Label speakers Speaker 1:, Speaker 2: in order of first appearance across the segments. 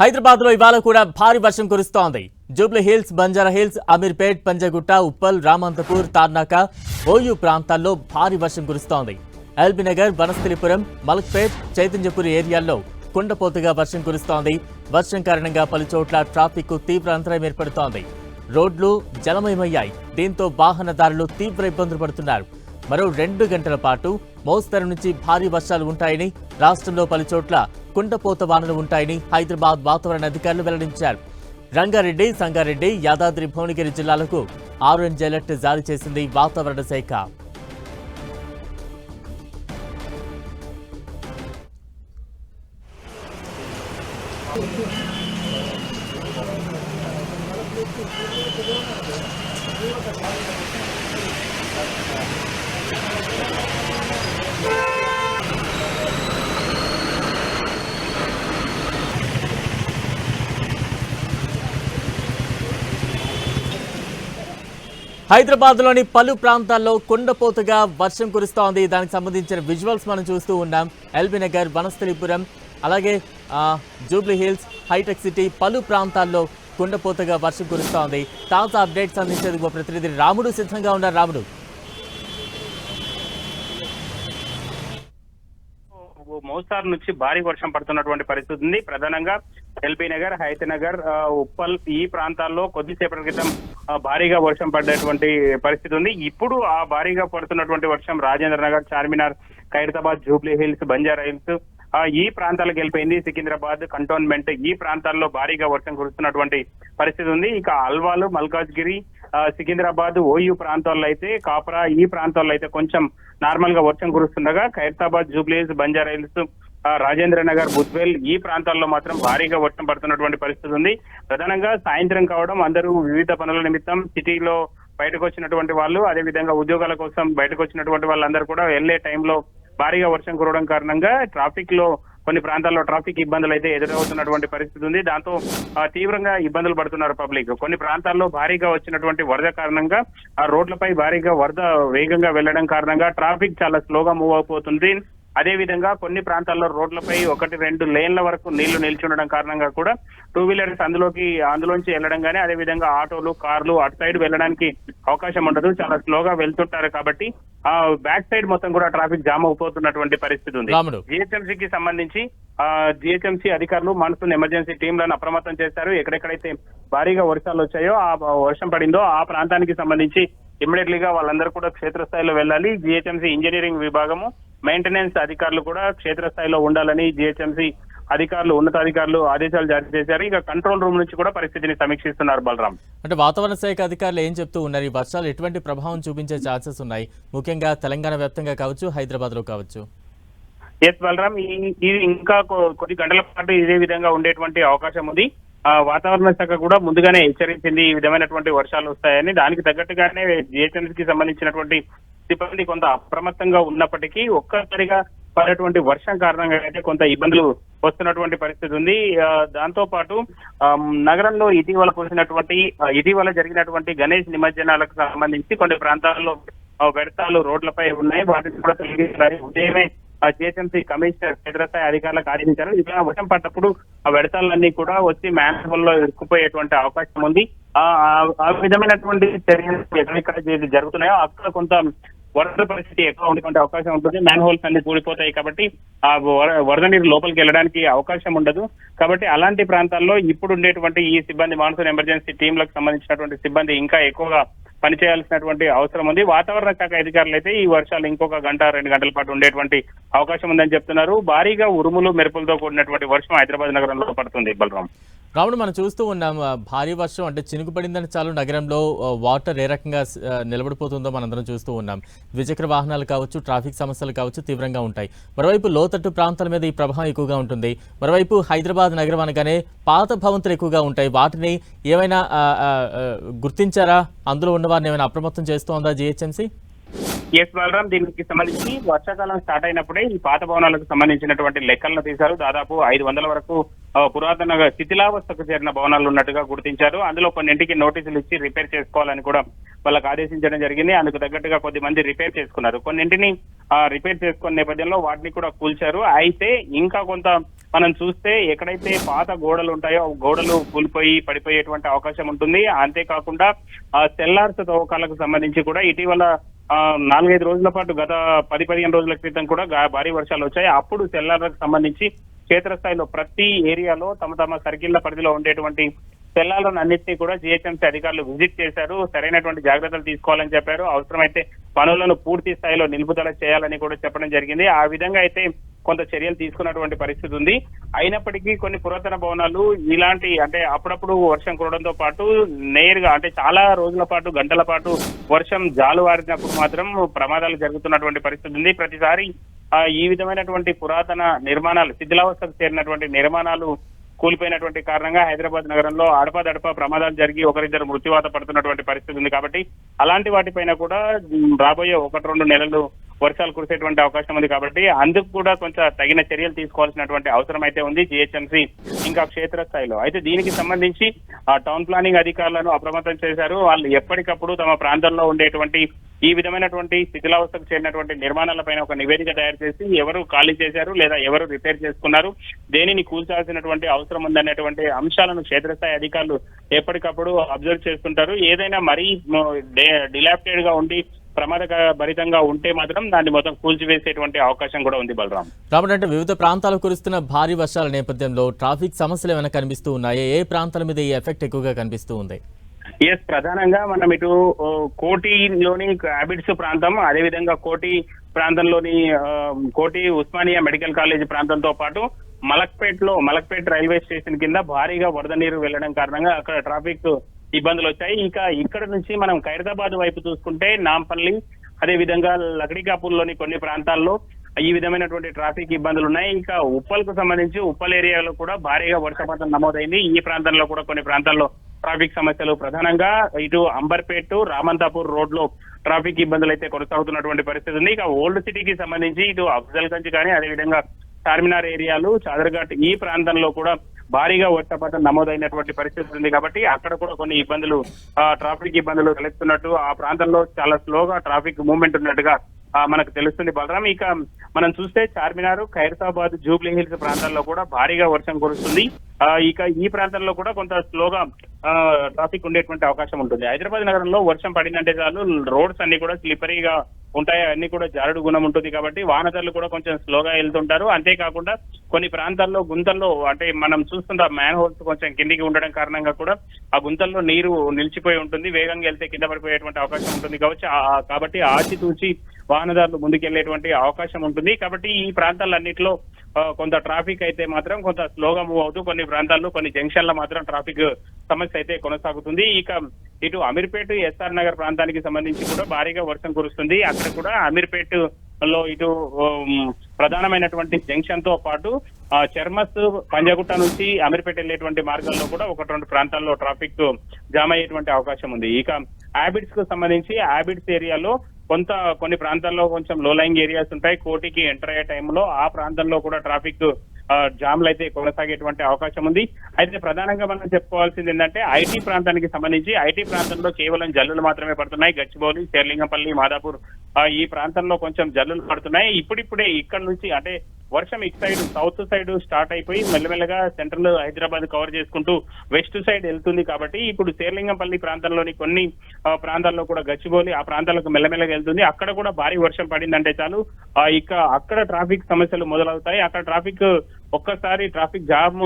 Speaker 1: హైదరాబాద్లో ఇవాళ కూడా భారీ వర్షం కురుస్తోంది. జూబ్లీ హిల్స్ బంజారా హిల్స్ అమీర్పేట్ పంజగుట్ట ఉప్పల్ రామంతపూర్ తార్నాక ఓయూ ప్రాంతాల్లో భారీ వర్షం కురుస్తోంది. ఎల్బీనగర్ వనస్థలిపురం మలక్పేట్ చైతన్యపురి ఏరియాల్లో కుండపోతుగా వర్షం కురుస్తోంది. వర్షం కారణంగా పలుచోట్ల ట్రాఫిక్కు తీవ్ర అంతరాయం ఏర్పడుతోంది. రోడ్లు జలమయమయ్యాయి. దీంతో వాహనదారులు తీవ్ర ఇబ్బందులు పడుతున్నారు. మరో రెండు గంటల పాటు మోస్తరు నుంచి భారీ వర్షాలు ఉంటాయని రాష్ట్రంలో పలుచోట్ల కుండపోత వానలు ఉంటాయని హైదరాబాద్ వాతావరణ అధికారులు వెల్లడించారు. రంగారెడ్డి సంగారెడ్డి యాదాద్రి భువనగిరి జిల్లాలకు ఆరెంజ్ అలర్ట్ జారీ చేసింది వాతావరణ శాఖ. హైదరాబాద్ హైదరాబాద్లోని పలు ప్రాంతాల్లో కొండపోతగా వర్షం కురుస్తోంది. దానికి సంబంధించిన విజువల్స్ మనం చూస్తూ ఉన్నాం. ఎల్బీ నగర్ వనస్థలిపురం అలాగే జూబ్లీ హిల్స్ హైటెక్ సిటీ పలు ప్రాంతాల్లో కొండపోతగా వర్షం కురుస్తోంది. తాజా అప్డేట్స్ అందించేందుకు ప్రతినిధి రాముడు సిద్ధంగా ఉన్నారు. రాముడు.
Speaker 2: మోస్తారు నుంచి భారీ వర్షం పడుతున్నటువంటి పరిస్థితి ఉంది. ప్రధానంగా ఎల్బీ నగర్ హైత్ నగర్ ఉప్పల్ ఈ ప్రాంతాల్లో కొద్దిసేపటి క్రితం భారీగా వర్షం పడ్డటువంటి పరిస్థితి ఉంది. ఇప్పుడు ఆ భారీగా పడుతున్నటువంటి వర్షం రాజేంద్ర నగర్ చార్మినార్ ఖైరతాబాద్ జూబ్లీ హిల్స్ బంజారా హిల్స్ ఆ, ఈ ప్రాంతాలకు వెళ్ళిపోయింది. సికింద్రాబాద్ కంటోన్మెంట్ ఈ ప్రాంతాల్లో భారీగా వర్షం కురుస్తున్నటువంటి పరిస్థితి ఉంది. ఇక అల్వాలు మల్కాజ్గిరి సికింద్రాబాద్ ఓయూ ప్రాంతాల్లో అయితే కాపరా ఈ ప్రాంతాల్లో అయితే కొంచెం నార్మల్గా వర్షం కురుస్తుండగా ఖైరతాబాద్ జూబ్లీస్ బంజారా హిల్స్ రాజేంద్ర నగర్ బుద్వేల్ ఈ ప్రాంతాల్లో మాత్రం భారీగా వర్షం పడుతున్నటువంటి పరిస్థితి ఉంది. ప్రధానంగా సాయంత్రం కావడం అందరూ వివిధ పనుల నిమిత్తం సిటీలో బయటకు వచ్చినటువంటి వాళ్ళు అదే విధంగా ఉద్యోగాల కోసం బయటకు వచ్చినటువంటి వాళ్ళందరూ కూడా వెళ్ళే టైంలో భారీగా వర్షం కురవడం కారణంగా ట్రాఫిక్లో కొన్ని ప్రాంతాల్లో ట్రాఫిక్ ఇబ్బందులు అయితే ఎదురవుతున్నటువంటి పరిస్థితి ఉంది. దాంతో ఆ, తీవ్రంగా ఇబ్బందులు పడుతున్నారు పబ్లిక్. కొన్ని ప్రాంతాల్లో భారీగా వచ్చినటువంటి వరద కారణంగా ఆ రోడ్లపై భారీగా వరద వేగంగా వెళ్ళడం కారణంగా ట్రాఫిక్ చాలా స్లోగా మూవ్ అయిపోతుంది అదే విధంగా కొన్ని ప్రాంతాల్లో రోడ్లపై ఒకటి రెండు లేన్ల వరకు నీళ్ళు నిల్చుండడం కారణంగా కూడా టూ వీలర్స్ అందులోకి అందులోంచి వెళ్ళడం కానీ అదే విధంగా ఆటోలు కార్లు అటు సైడ్ వెళ్ళడానికి అవకాశం ఉండదు. చాలా స్లోగా వెళ్తుంటారు కాబట్టి ఆ బ్యాక్ సైడ్ మొత్తం కూడా ట్రాఫిక్ జామ్ అయిపోతున్నటువంటి పరిస్థితి ఉంది. జిహెచ్ఎంసీకి సంబంధించి ఆ జిహెచ్ఎంసీ అధికారులు మాన్సూన్ ఎమర్జెన్సీ టీంలను అప్రమత్తం చేశారు. ఎక్కడెక్కడైతే భారీగా వర్షాలు వచ్చాయో ఆ వర్షం పడిందో ఆ ప్రాంతానికి సంబంధించి ఇమ్మీడియట్లీ గా వాళ్ళందరూ కూడా క్షేత్రస్థాయిలో వెళ్ళాలి. జిహెచ్ఎంసీ ఇంజనీరింగ్ విభాగము మెయింటెనెన్స్ అధికారులు కూడా క్షేత్రస్థాయిలో ఉండాలని జిహెచ్ఎంసీ అధికారులు ఉన్నతాధికారులు ఆదేశాలు జారీ చేశారు. ఇక కంట్రోల్ రూమ్ నుంచి కూడా పరిస్థితిని సమీక్షిస్తున్నారు బలరాం.
Speaker 1: అంటే వాతావరణ శాఖ అధికారులు ఏం చెప్తూ ఉన్నారు? ఈ వర్షాలు ఎటువంటి ప్రభావం చూపించే ఛాన్సెస్ ఉన్నాయి? ముఖ్యంగా తెలంగాణ వ్యాప్తంగా కావచ్చు హైదరాబాద్లో కావచ్చు.
Speaker 2: ఎస్ బలరాం. ఈ- ఇది ఇంకా కొద్ది గంటల పాటు ఇదే విధంగా ఉండేటువంటి అవకాశం ఉంది. ఆ, వాతావరణ శాఖ కూడా ముందుగానే హెచ్చరించింది ఈ విధమైనటువంటి వర్షాలు వస్తాయని. దానికి తగ్గట్టుగానే జిహెచ్ఎంసీకి సంబంధించినటువంటి సిబ్బంది కొంత అప్రమత్తంగా ఉన్నప్పటికీ ఒక్కసారిగా పడేటువంటి వర్షం కారణంగా అయితే కొంత ఇబ్బందులు వస్తున్నటువంటి పరిస్థితి ఉంది. దాంతో పాటు నగరంలో ఇటీవల కురిసినటువంటి ఇటీవల జరిగినటువంటి గణేష్ నిమజ్జనాలకు సంబంధించి కొన్ని ప్రాంతాల్లో వ్యర్థాలు రోడ్లపై ఉన్నాయి. వాటిని కూడా తొలగించాలి ఉదయమే ఆ జిహెచ్ఎంసీ కమిషనర్ క్షేత్రస్థాయి అధికారులకు ఆదేశించారు. ఇలా వర్షం పడ్డప్పుడు ఆ వ్యర్థాలన్నీ కూడా వచ్చి మ్యాన్హోల్లో ఇరుక్కుపోయేటువంటి అవకాశం ఉంది. ఆ ఆ- విధమైనటువంటి చర్యలు ఎక్కడెక్కడ జరుగుతున్నాయో అక్కడ కొంత వరద పరిస్థితి ఎక్కువ ఉండేటువంటి అవకాశం ఉంటుంది. మ్యాన్ హోల్స్ అన్ని కూలిపోతాయి కాబట్టి ఆ వరద నీరు లోపలికి వెళ్ళడానికి అవకాశం ఉండదు. కాబట్టి అలాంటి ప్రాంతాల్లో ఇప్పుడు ఉండేటువంటి ఈ సిబ్బంది మాన్సూన్ ఎమర్జెన్సీ టీంలకు సంబంధించినటువంటి సిబ్బంది ఇంకా ఎక్కువగా పనిచేయాల్సినటువంటి అవసరం ఉంది. వాతావరణ శాఖ అధికారులు అయితే ఈ వర్షాలు ఇంకొక గంట రెండు గంటల పాటు ఉండేటువంటి అవకాశం ఉందని చెప్తున్నారు. భారీగా ఉరుములు మెరుపులతో కూడినటువంటి వర్షం హైదరాబాద్ నగరంలో పడుతుంది బలరాం.
Speaker 1: రాముడు మనం చూస్తూ ఉన్నాం భారీ వర్షం అంటే చినుకు పడిందని చాలు నగరంలో వాటర్ ఏ రకంగా నిలబడిపోతుందో మనందరం చూస్తూ ఉన్నాం. ద్విచక్ర వాహనాలు కావచ్చు ట్రాఫిక్ సమస్యలు కావచ్చు తీవ్రంగా ఉంటాయి. మరోవైపు లోతట్టు ప్రాంతాల మీద ఈ ప్రభావం ఎక్కువగా ఉంటుంది. మరోవైపు హైదరాబాద్ నగరం అనగానే పాత భవంతులు ఎక్కువగా ఉంటాయి. వాటిని ఏమైనా గుర్తించారా? అందులో ఉన్న వారిని ఏమైనా అప్రమత్తం చేస్తోందా జిహెచ్ఎంసీ?
Speaker 2: ఎస్ బలరాం దీనికి సంబంధించి వర్షాకాలం స్టార్ట్ అయినప్పుడే ఈ పాత భవనాలకు సంబంధించినటువంటి లెక్కలను తీశారు. దాదాపు ఐదు వందల వరకు పురాతన శిథిలావస్థకు చేరిన భవనాలు ఉన్నట్టుగా గుర్తించారు. అందులో కొన్నింటికి నోటీసులు ఇచ్చి రిపేర్ చేసుకోవాలని కూడా వాళ్ళకి ఆదేశించడం జరిగింది. అందుకు తగ్గట్టుగా కొద్ది మంది రిపేర్ చేసుకున్నారు. కొన్నింటిని రిపేర్ చేసుకున్న నేపథ్యంలో వాటిని కూడా కూల్చారు. అయితే ఇంకా కొంత మనం చూస్తే ఎక్కడైతే పాత గోడలు ఉంటాయో ఆ గోడలు కూలిపోయి పడిపోయేటువంటి అవకాశం ఉంటుంది. అంతేకాకుండా ఆ సెల్లార్స్ తవ్వకాలకు సంబంధించి కూడా ఇటీవల నాలుగైదు రోజుల పాటు గత పది పదిహేను రోజుల క్రితం కూడా భారీ వర్షాలు వచ్చాయి. అప్పుడు సెల్లార్లకు సంబంధించి క్షేత్రస్థాయిలో ప్రతి ఏరియాలో తమ తమ సర్కిళ్ళ పరిధిలో ఉండేటువంటి సెల్లాలను అన్నింటినీ కూడా జిహెచ్ఎంసీ అధికారులు విజిట్ చేశారు. సరైనటువంటి జాగ్రత్తలు తీసుకోవాలని చెప్పారు. అవసరమైతే పనులను పూర్తి స్థాయిలో నిలుపుదల చేయాలని కూడా చెప్పడం జరిగింది. ఆ విధంగా అయితే కొంత చర్యలు తీసుకున్నటువంటి పరిస్థితి ఉంది. అయినప్పటికీ కొన్ని పురాతన భవనాలు ఇలాంటి అంటే అప్పుడప్పుడు వర్షం కురవడంతో పాటు నేరుగా అంటే చాలా రోజుల పాటు గంటల పాటు వర్షం జాలువారినప్పుడు మాత్రం ప్రమాదాలు జరుగుతున్నటువంటి పరిస్థితి ఉంది. ప్రతిసారి ఈ విధమైనటువంటి పురాతన నిర్మాణాలు శిథిలావస్థకు చేరినటువంటి నిర్మాణాలు కూలిపోయినటువంటి కారణంగా హైదరాబాద్ నగరంలో అడపాదడపా ప్రమాదాలు జరిగి ఒకరిద్దరు మృత్యువాత పడుతున్నటువంటి పరిస్థితి ఉంది కాబట్టి అలాంటి వాటిపైన కూడా రాబోయే ఒకటి రెండు నెలలు వర్షాలు కురిసేటువంటి అవకాశం ఉంది కాబట్టి అందుకు కూడా కొంచెం తగిన చర్యలు తీసుకోవాల్సినటువంటి అవసరం అయితే ఉంది జిహెచ్ఎంసీ ఇంకా క్షేత్రస్థాయిలో. అయితే దీనికి సంబంధించి ఆ టౌన్ ప్లానింగ్ అధికారులను అప్రమత్తం చేశారు. వాళ్ళు ఎప్పటికప్పుడు తమ ప్రాంతంలో ఉండేటువంటి ఈ విధమైనటువంటి శిథిలావస్థకు చేరినటువంటి నిర్మాణాలపైన ఒక నివేదిక తయారు చేసి ఎవరు ఖాళీ చేశారు లేదా ఎవరు రిపేర్ చేసుకున్నారు దేనిని కూల్చాల్సినటువంటి అవసరం ఉందనేటువంటి అంశాలను క్షేత్రస్థాయి అధికారులు ఎప్పటికప్పుడు అబ్జర్వ్ చేస్తుంటారు. ఏదైనా మరీ డిలాప్టెడ్గా ఉండి ప్రమాదక భరితంగా ఉంటే మాత్రం దాన్ని మొత్తం కూల్చివేసేటువంటి అవకాశం కూడా ఉంది బలరాం.
Speaker 1: రాబర్ట్ అంటే వివిధ ప్రాంతాలు కురుస్తున్న భారీ వర్షాల నేపథ్యంలో ట్రాఫిక్ సమస్యలు ఏమైనా కనిపిస్తూ ఉన్నాయా? ఏ ప్రాంతాల మీద ఈ ఎఫెక్ట్ ఎక్కువగా కనిపిస్తూ ఉంది?
Speaker 2: ఎస్ ప్రధానంగా మనం ఇటు కోటిలోని హ్యాబిట్స్ ప్రాంతం అదేవిధంగా కోటి ప్రాంతంలోని కోటి ఉస్మానియా మెడికల్ కాలేజ్ ప్రాంతంతో పాటు మలక్పేట్లో మలక్పేట్ రైల్వే స్టేషన్ కింద భారీగా వరద నీరు వెళ్ళడం కారణంగా అక్కడ ట్రాఫిక్ ఇబ్బందులు వచ్చాయి. ఇంకా ఇక్కడ నుంచి మనం ఖైరతాబాద్ వైపు చూసుకుంటే నాంపల్లి అదే విధంగా లకడికాపూర్లోని కొన్ని ప్రాంతాల్లో ఈ విధమైనటువంటి ట్రాఫిక్ ఇబ్బందులు ఉన్నాయి. ఇంకా ఉప్పల్కు సంబంధించి ఉప్పల్ ఏరియాలో కూడా భారీగా వర్షపాతం నమోదైంది. ఈ ప్రాంతంలో కూడా కొన్ని ప్రాంతాల్లో ట్రాఫిక్ సమస్యలు ప్రధానంగా ఇటు అంబర్పేట్ రామంతాపూర్ రోడ్లో ట్రాఫిక్ ఇబ్బందులు అయితే కొనసాగుతున్నటువంటి పరిస్థితి ఉంది. ఇక ఓల్డ్ సిటీకి సంబంధించి ఇటు అఫ్జల్గంజ్ కానీ అదేవిధంగా చార్మినార్ ఏరియాలు చాదర్ఘాట్ ఈ ప్రాంతంలో కూడా భారీగా వర్షపాతం నమోదైనటువంటి పరిస్థితి ఉంది కాబట్టి అక్కడ కూడా కొన్ని ఇబ్బందులు ఆ, ట్రాఫిక్ ఇబ్బందులు తలెత్తున్నట్టు ఆ ప్రాంతంలో చాలా స్లోగా ట్రాఫిక్ మూవ్మెంట్ ఉన్నట్టుగా మనకు తెలుస్తుంది. బలరాం ఇక మనం చూస్తే చార్మినార్ ఖైరతాబాద్ జూబ్లీ హిల్స్ ప్రాంతాల్లో కూడా భారీగా వర్షం కురుస్తుంది. ఆ, ఇక ఈ ప్రాంతంలో కూడా కొంత స్లోగా ఆ, ట్రాఫిక్ ఉండేటువంటి అవకాశం ఉంటుంది. హైదరాబాద్ నగరంలో వర్షం పడిందంటే చాలు రోడ్స్ అన్ని కూడా స్లిపరీగా ఉంటాయి అన్ని కూడా జారుడు గుణం ఉంటుంది కాబట్టి వాహనదారులు కూడా కొంచెం స్లోగా వెళ్తుంటారు. అంతేకాకుండా కొన్ని ప్రాంతాల్లో గుంతల్లో అంటే మనం చూస్తుంటాం మ్యాన్ హోల్స్ కొంచెం కిందికి ఉండడం కారణంగా కూడా ఆ గుంతల్లో నీరు నిలిచిపోయి ఉంటుంది. వేగంగా వెళ్తే కింద పడిపోయేటువంటి అవకాశం ఉంటుంది. కాబట్టి కాబట్టి ఆచితూచి వాహనదారులు ముందుకెళ్ళేటువంటి అవకాశం ఉంటుంది. కాబట్టి ఈ ప్రాంతాలన్నింటిలో కొంత ట్రాఫిక్ అయితే మాత్రం కొంత స్లోగా మూవ్ అవుతూ కొన్ని ప్రాంతాల్లో కొన్ని జంక్షన్ల మాత్రం ట్రాఫిక్ సమస్య అయితే కొనసాగుతుంది. ఇక ఇటు అమీర్పేట్ ఎస్ఆర్ నగర్ ప్రాంతానికి సంబంధించి కూడా భారీగా వర్షం కురుస్తుంది. అక్కడ కూడా అమీర్పేట్లో ఇటు ప్రధానమైనటువంటి జంక్షన్తో పాటు చర్మస్ పంజగుట్ట నుంచి అమీర్పేట వెళ్ళేటువంటి మార్గాల్లో కూడా ఒకటి రెండు ప్రాంతాల్లో ట్రాఫిక్ జామ్ అయ్యేటువంటి అవకాశం ఉంది. ఇక హ్యాబిట్స్కు సంబంధించి హ్యాబిట్స్ ఏరియాలో కొంత కొన్ని ప్రాంతాల్లో కొంచెం లో లైంగ్ ఏరియాస్ ఉంటాయి. కోటికి ఎంటర్ అయ్యే టైంలో ఆ ప్రాంతంలో కూడా ట్రాఫిక్ జామ్లు అయితే కొనసాగేటువంటి అవకాశం ఉంది. అయితే ప్రధానంగా మనం చెప్పుకోవాల్సింది ఏంటంటే ఐటీ ప్రాంతానికి సంబంధించి ఐటీ ప్రాంతంలో కేవలం జల్లులు మాత్రమే పడుతున్నాయి. గచ్చిబౌలి శేర్లింగంపల్లి మాదాపూర్ ఈ ప్రాంతంలో కొంచెం జల్లులు పడుతున్నాయి. ఇప్పుడిప్పుడే ఇక్కడ నుంచి అంటే వర్షం ఇటు సైడ్ సౌత్ సైడ్ స్టార్ట్ అయిపోయి మెల్లమెల్లగా సెంట్రల్ హైదరాబాద్ కవర్ చేసుకుంటూ వెస్ట్ సైడ్ వెళ్తుంది కాబట్టి ఇప్పుడు శేర్లింగంపల్లి ప్రాంతంలోని కొన్ని ప్రాంతాల్లో కూడా గచ్చిబోలి ఆ ప్రాంతాలకు మెల్లమెల్లగా వెళ్తుంది. అక్కడ కూడా భారీ వర్షం పడిందంటే చాలు. ఇక అక్కడ ట్రాఫిక్ సమస్యలు మొదలవుతాయి. అక్కడ ట్రాఫిక్ ఒక్కసారి ట్రాఫిక్ జామ్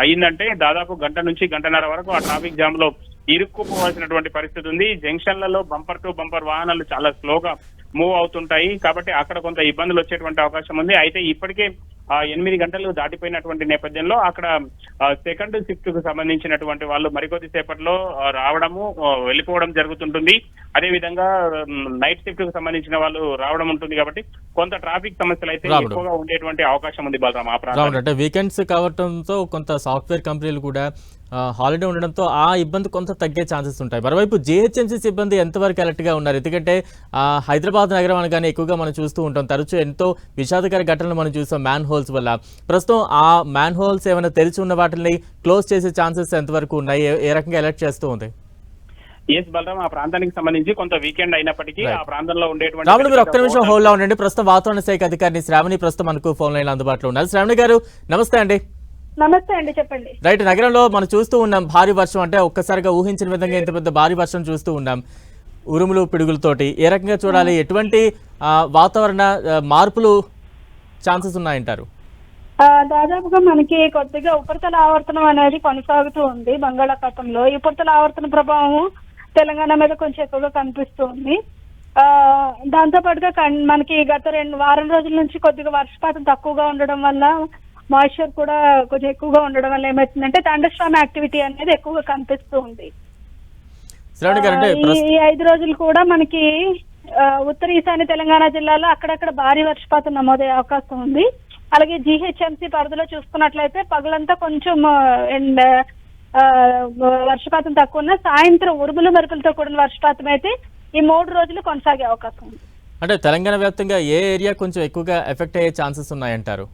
Speaker 2: అయిందంటే దాదాపు గంట నుంచి గంటన్నర వరకు ఆ ట్రాఫిక్ జామ్లో ఇరుక్కుపోవాల్సినటువంటి పరిస్థితి ఉంది. జంక్షన్లలో బంపర్ టు బంపర్ వాహనాలు చాలా స్లోగా మూవ్ అవుతుంటాయి. కాబట్టి అక్కడ కొంత ఇబ్బందులు వచ్చేటువంటి అవకాశం ఉంది. అయితే ఇప్పటికే ఎనిమిది గంటలు దాటిపోయినటువంటి నేపథ్యంలో అక్కడ సెకండ్ షిఫ్ట్కు సంబంధించినటువంటి వాళ్ళు మరికొద్ది సేపట్లో రావడము వెళ్ళిపోవడం జరుగుతుంటుంది. అదే విధంగా నైట్ షిఫ్ట్కు సంబంధించిన వాళ్ళు రావడం ఉంటుంది కాబట్టి కొంత ట్రాఫిక్ సమస్యలు అయితే. ఎక్కువగా ఉండేటువంటి అవకాశం ఉంది బలరాం ఆ ప్రాంతం
Speaker 1: అంటే వీకెండ్స్ కావడంతో కొంత సాఫ్ట్వేర్ కంపెనీలు కూడా హాలిడే ఉండడంతో ఆ ఇబ్బంది కొంత తగ్గే ఛాన్సెస్ ఉంటాయి. మరోవైపు జిహెచ్ఎంసీ సిబ్బంది ఎంతవరకు అలర్ట్గా ఉన్నారు? ఎందుకంటే ఆ, హైదరాబాద్ నగరం అనగానే ఎక్కువగా మనం చూస్తూ ఉంటాం. తరచూ ఎంతో విషాదకర ఘటనలు మనం చూస్తాం మ్యాన్ హోల్స్ వల్ల. ప్రస్తుతం ఆ మ్యాన్ హోల్స్ ఏమైనా తెరిచి ఉన్న వాటిని క్లోజ్ చేసే ఛాన్సెస్ ఎంతవరకు ఉన్నాయి? ఏ- రకంగా అలర్ట్ చేస్తూ ఉంది?
Speaker 2: ఎస్ బలరాం. ఆ ప్రాంతానికి సంబంధించి కొంత వీకెండ్ అయినప్పటికీ. ఆ ప్రాంతంలో ఉండేటువంటి
Speaker 1: మీరు ఒక్క నిమిషం హోల్డ్లో ఉండండి. ప్రస్తుతం వాతావరణ శాఖ అధికారిని శ్రావణి ప్రస్తుతం మనకు ఫోన్ లైన్ అందుబాటులో ఉన్నారు. శ్రావణి గారు నమస్తే అండి.
Speaker 3: నమస్తే అండి చెప్పండి.
Speaker 1: రైట్ నగరంలో మనం చూస్తూ ఉన్నాం భారీ వర్షం అంటే ఒక్కసారిగా ఊహించిన విధంగా ఇంత పెద్ద భారీ వర్షం చూస్తూ ఉన్నాం. ఉరుములు పిడుగులతోటి ఏ రకంగా చూడాలి? ఎటువంటి వాతావరణ మార్పులు ఛాన్సెస్ ఉన్నాయంటారు?
Speaker 3: దాదాపుగా మనకి కొద్దిగా ఉపరితల ఆవర్తనం అనేది కొనసాగుతూ ఉంది బంగాళాఖాతంలో. ఈ ఉపరితల ఆవర్తన ప్రభావం తెలంగాణ మీద కొంచెం ఎక్కువగా కనిపిస్తూ ఉంది. ఆ, దాంతో పాటుగా మనకి గత రెండు వారం రోజుల నుంచి కొద్దిగా వర్షపాతం తక్కువగా ఉండడం వల్ల మాయిశ్చర్ కూడా కొంచెం ఎక్కువగా ఉండడం వల్ల ఏమవుతుందంటే థండర్స్టామ్ యాక్టివిటీ అనేది ఎక్కువగా కనిపిస్తూ ఉంది. ఈ ఐదు రోజులు కూడా మనకి ఉత్తర ఈశాన్య తెలంగాణ జిల్లాలో అక్కడక్కడ భారీ వర్షపాతం నమోదయ్యే అవకాశం ఉంది. అలాగే జీహెచ్ఎంసీ పరిధిలో చూసుకున్నట్లయితే పగలంతా కొంచెం అండ్ వర్షపాతం తక్కువ ఉన్న సాయంత్రం ఉరుములు మెరుపులతో కూడిన వర్షపాతం అయితే ఈ మూడు రోజులు కొనసాగే అవకాశం ఉంది.
Speaker 1: అంటే తెలంగాణ వ్యాప్తంగా ఏ ఏరియా కొంచెం ఎక్కువగా ఎఫెక్ట్ అయ్యే ఛాన్సెస్ ఉన్నాయంటారు?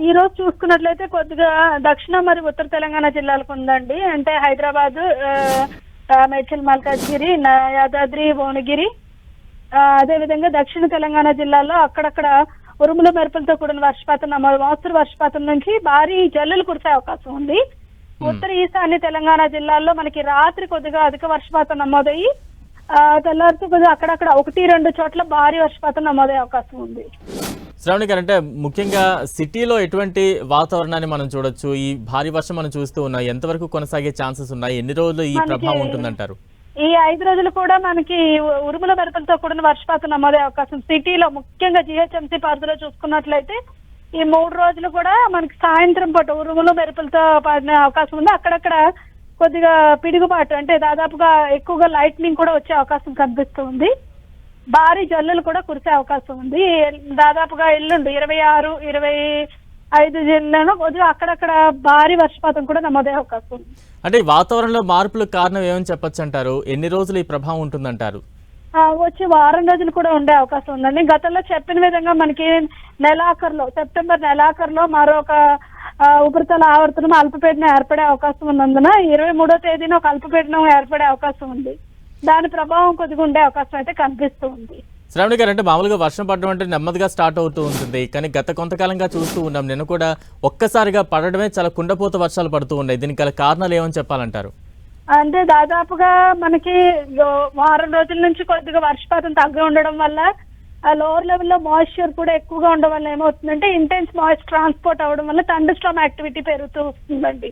Speaker 3: ఈ రోజు చూసుకున్నట్లయితే కొద్దిగా దక్షిణ మరియు ఉత్తర తెలంగాణ జిల్లాలకు ఉందండి. అంటే హైదరాబాద్ మేడ్చల్ మల్కాజ్గిరి యాదాద్రి భువనగిరి అదేవిధంగా దక్షిణ తెలంగాణ జిల్లాలో అక్కడక్కడ ఉరుముల మెరుపులతో కూడిన వర్షపాతం నమోదు మోస్తరు వర్షపాతం నుంచి భారీ జల్లులు కురిసే అవకాశం ఉంది. ఉత్తర ఈశాన్య తెలంగాణ జిల్లాల్లో మనకి రాత్రి కొద్దిగా అధిక వర్షపాతం నమోదయ్యి ఆ, తెల్లారితో కొద్దిగా అక్కడక్కడ ఒకటి రెండు చోట్ల భారీ వర్షపాతం నమోదయ్యే అవకాశం ఉంది.
Speaker 1: శ్రావణి గారు అంటే ముఖ్యంగా సిటీలో ఎటువంటి వాతావరణాన్ని మనం చూడొచ్చు? ఈ భారీ వర్షం మనం చూస్తూ ఉన్నాం. ఎంతవరకు కొనసాగే ఛాన్సెస్ ఉన్నాయి? ఎన్ని రోజులు ఈ ప్రభావం ఉంటుందంటారు?
Speaker 3: ఈ ఐదు రోజులు కూడా మనకి ఉరుముల మెరుపులతో కూడిన వర్షపాతం నమోదే అవకాశం. సిటీలో ముఖ్యంగా జిహెచ్ఎంసీ పరిధిలో చూసుకున్నట్లయితే ఈ మూడు రోజులు కూడా మనకి సాయంత్రం పూట ఉరుములు మెరుపులతో పడిన అవకాశం ఉంది. అక్కడక్కడ కొద్దిగా పిడుగుపాటు అంటే దాదాపుగా ఎక్కువగా లైట్నింగ్ కూడా వచ్చే అవకాశం కనిపిస్తుంది భారీ జల్లులు కూడా కురిసే అవకాశం ఉంది. దాదాపుగా ఎల్లుండి ఇరవై ఆరు ఇరవై ఐదు జిల్లాలో కొద్దిగా అక్కడక్కడ భారీ వర్షపాతం కూడా నమోదయ్యే అవకాశం ఉంది.
Speaker 1: అంటే వాతావరణంలో మార్పులకు కారణం ఏమని చెప్పొచ్చు అంటారు? ఎన్ని రోజులు ఈ ప్రభావం ఉంటుందంటారు?
Speaker 3: వచ్చి వారం రోజులు కూడా ఉండే అవకాశం ఉందండి. గతంలో చెప్పిన విధంగా మనకి నెలాఖరులో సెప్టెంబర్ నెలాఖరులో మరొక ఉపరితల ఆవర్తనం అల్పపీడనం ఏర్పడే అవకాశం ఉన్నందున ఇరవై మూడో తేదీన ఒక అల్పపీడనం ఏర్పడే అవకాశం ఉంది. దాని ప్రభావం కొద్దిగా ఉండే అవకాశం అయితే కనిపిస్తూ ఉంది
Speaker 1: శ్రావణి గారు అంటే మామూలుగా వర్షం పడడం అంటే నెమ్మదిగా స్టార్ట్ అవుతూ ఉంటుంది. కానీ గత కొంతకాలంగా చూస్తూ ఉన్నాం. నిన్న కూడా ఒక్కసారిగా పడడమే చాలా కుండపోత వర్షాలు పడుతూ ఉన్నాయి. దీనికి గల కారణాలు ఏమని చెప్పాలంటారు?
Speaker 3: అంటే దాదాపుగా మనకి వారం రోజుల నుంచి కొద్దిగా వర్షపాతం తగ్గి ఉండడం వల్ల ఆ లోవర్ లెవెల్లో మాయిశ్చర్ కూడా ఎక్కువగా ఉండడం వల్ల ఏమవుతుందంటే ఇంటెన్స్ మాయిస్ ట్రాన్స్పోర్ట్ అవ్వడం వల్ల థండర్ స్టామ్ యాక్టివిటీ పెరుగుతూ వస్తుందండి.